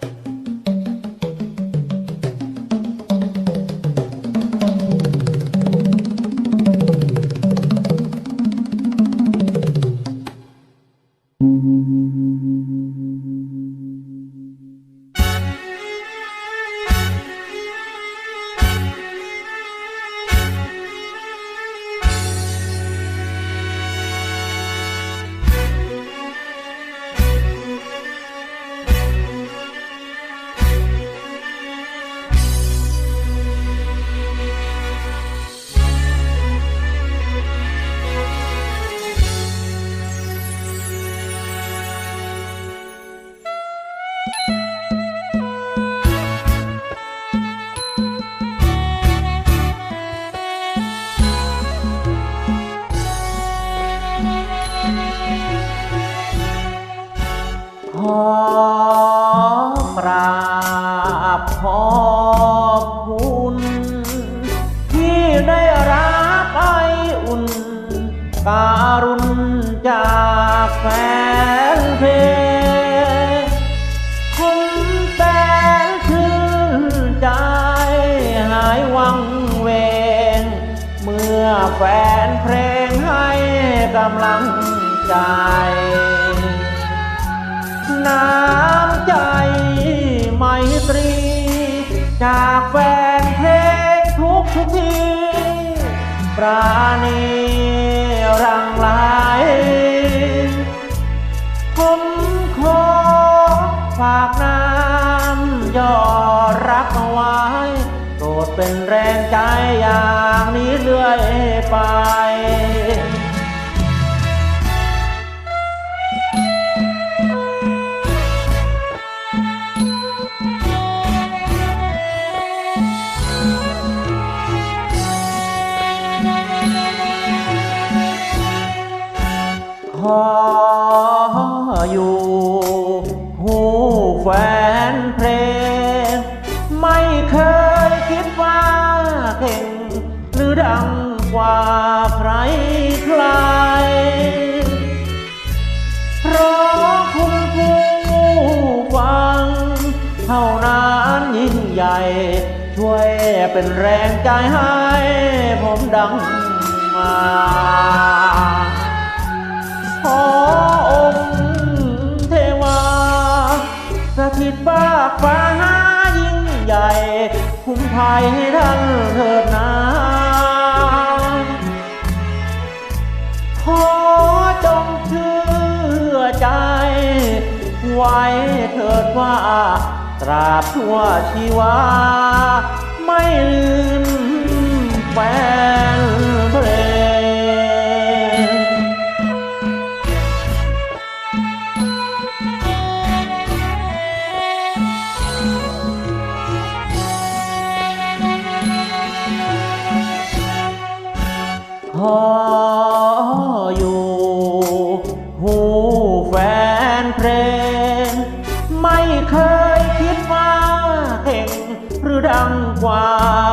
ข อแฟนเพลงให้กำลังใจ น้ำใจไมตรี จากแฟนเพลงทุกทุกทีปราณีรังไหล แรงใจอย่างนี้เรื่อยไปขออยู่ เท่านั้นยิ่งใหญ่ ช่วยเป็นแรงใจให้ ผมดังมาขอองค์เทวาสถิตบ้ากฟ้ายิ่งใหญ่ คุ้มภัยให้ท่านเถิดนาขอจงเชื่อใจ ไว้เถิดว่า ตราบชั่วชีวา ไม่ลืมแฟนเพลงขอ กว่า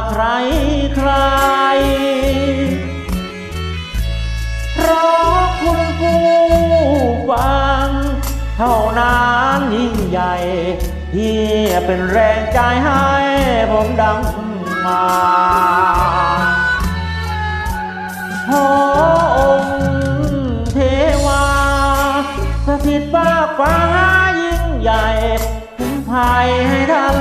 ใครใคร เพราะคุณผู้ฟัง เท่านั้นยิ่งใหญ่ที่เป็นแรงใจให้ผมดังมาขอองค์เทวา สถิตบ้าฟ้ายิ่งใหญ่คุ้มภัยให้ท่าน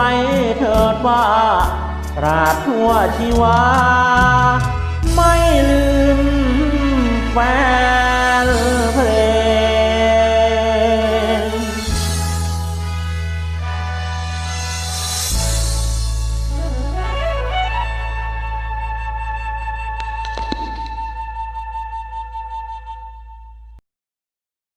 ว้เถิดว่าตราบชั่วชีวา ไม่ลืมแฟน